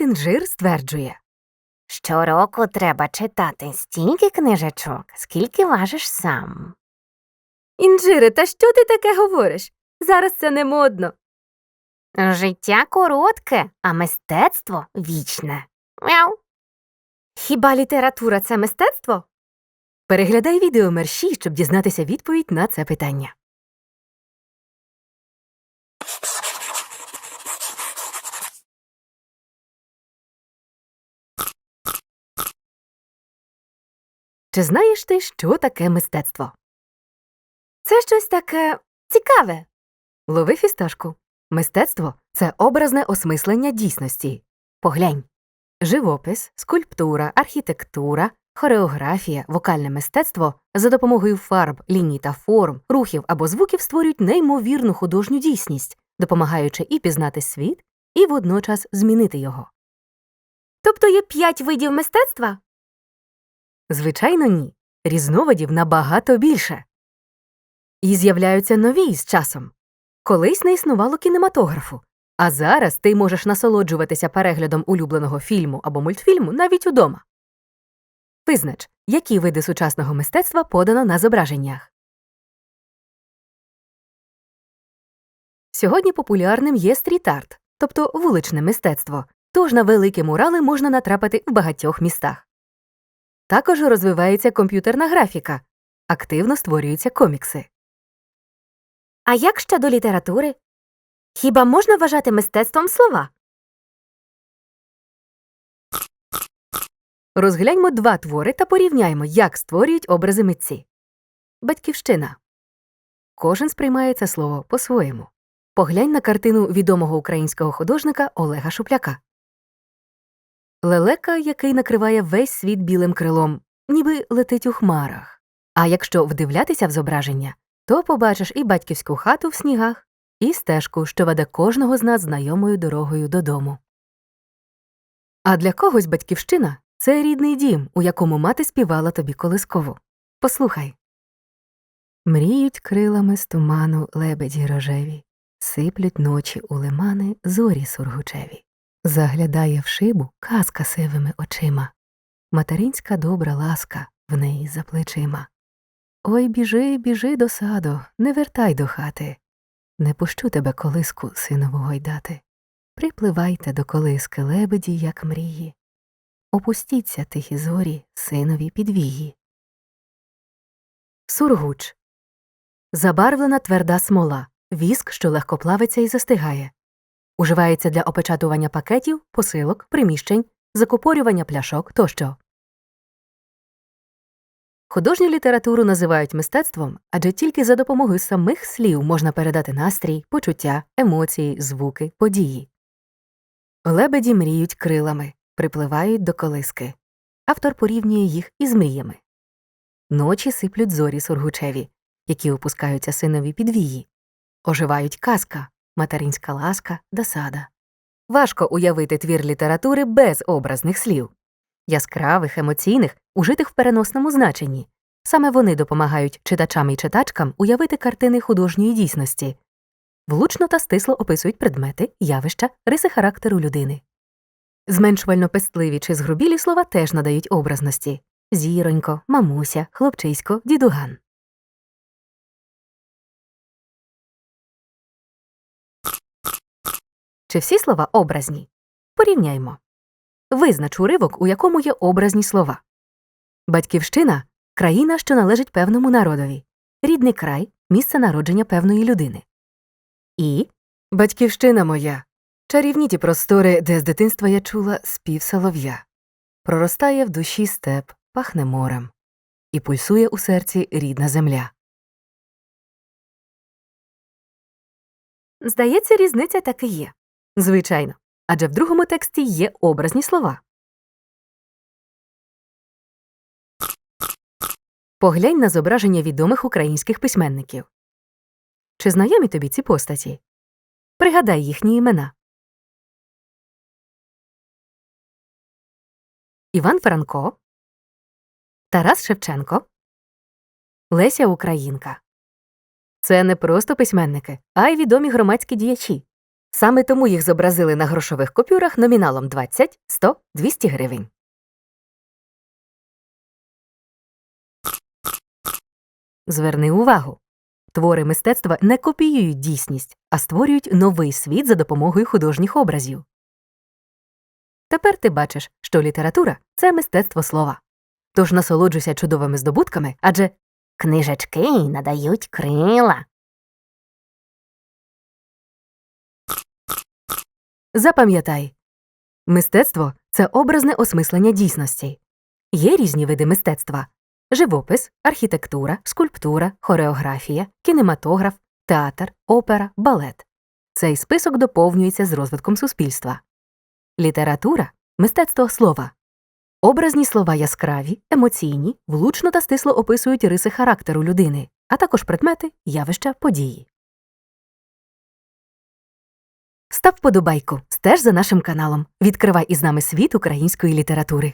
Інжир стверджує Щороку треба читати стільки книжечок, скільки важиш сам. Інжире, та що ти таке говориш? Зараз це не модно. Життя коротке, а мистецтво вічне. Мяу. Хіба література це мистецтво? Переглядай відео мерщій, щоб дізнатися відповідь на це питання. Чи знаєш ти, що таке мистецтво? Це щось таке цікаве. Лови фісташку. Мистецтво це образне осмислення дійсності. Поглянь. Живопис, скульптура, архітектура, хореографія, вокальне мистецтво за допомогою фарб, ліній та форм, рухів або звуків створюють неймовірну художню дійсність, допомагаючи і пізнати світ, і водночас змінити його. Тобто є п'ять видів мистецтва? Звичайно, ні. Різновидів набагато більше. І з'являються нові з часом. Колись не існувало кінематографу, а зараз ти можеш насолоджуватися переглядом улюбленого фільму або мультфільму навіть удома. Визнач, які види сучасного мистецтва подано на зображеннях. Сьогодні популярним є стріт-арт, тобто вуличне мистецтво, тож на великі мурали можна натрапити в багатьох містах. Також розвивається комп'ютерна графіка, активно створюються комікси. А як щодо літератури? Хіба можна вважати мистецтвом слова? Розгляньмо два твори та порівняймо, як створюють образи митці. Батьківщина. Кожен сприймає це слово по-своєму. Поглянь на картину відомого українського художника Олега Шупляка. Лелека, який накриває весь світ білим крилом, ніби летить у хмарах. А якщо вдивлятися в зображення, то побачиш і батьківську хату в снігах, і стежку, що веде кожного з нас знайомою дорогою додому. А для когось батьківщина це рідний дім, у якому мати співала тобі колискову. Послухай. Мріють крилами з туману лебеді рожеві, сиплють ночі у лимани зорі сургучеві. Заглядає в шибу казка сивими очима, материнська добра ласка в неї за плечима. Ой біжи, біжи до саду, не вертай до хати. Не пущу тебе колиску, синову гойдати. Припливайте до колиски лебеді, як мрії. Опустіться тихі зорі, синові підвії. Сургуч забарвлена тверда смола, віск, що легко плавиться і застигає. Уживається для опечатування пакетів, посилок, приміщень, закупорювання пляшок тощо. Художню літературу називають мистецтвом, адже тільки за допомогою самих слів можна передати настрій, почуття, емоції, звуки, події. Лебеді мріють крилами, припливають до колиски. Автор порівнює їх із мріями. Ночі сиплють зорі сургучеві, які опускаються синові підвії. Оживають казка, материнська ласка, досада. Важко уявити твір літератури без образних слів яскравих, емоційних, ужитих в переносному значенні. Саме вони допомагають читачам і читачкам уявити картини художньої дійсності, влучно та стисло описують предмети, явища, риси характеру людини. Зменшувально пестливі чи згрубілі слова теж надають образності зіронько, мамуся, хлопчисько, дідуган. Чи всі слова образні? Порівняймо. Визнач уривок, у якому є образні слова. Батьківщина країна, що належить певному народові, рідний край місце народження певної людини. І батьківщина моя чарівні ті простори, де з дитинства я чула спів солов'я. Проростає в душі степ, пахне морем, і пульсує у серці рідна земля. Здається, різниця таки є. Звичайно. Адже в другому тексті є образні слова. Поглянь на зображення відомих українських письменників. Чи знайомі тобі ці постаті? Пригадай їхні імена. Іван Франко, Тарас Шевченко, Леся Українка. Це не просто письменники, а й відомі громадські діячі. Саме тому їх зобразили на грошових купюрах номіналом 20, 100, 200 гривень. Зверни увагу. Твори мистецтва не копіюють дійсність, а створюють новий світ за допомогою художніх образів. Тепер ти бачиш, що література це мистецтво слова. Тож насолоджуйся чудовими здобутками, адже Книжечки надають крила. Запам'ятай мистецтво це образне осмислення дійсності. Є різні види мистецтва живопис, архітектура, скульптура, хореографія, кінематограф, театр, опера, балет. Цей список доповнюється з розвитком суспільства. Література мистецтво слова. Образні слова яскраві, емоційні, влучно та стисло описують риси характеру людини, а також предмети, явища, події. Став подобайку, стеж за нашим каналом. Відкривай із нами світ української літератури.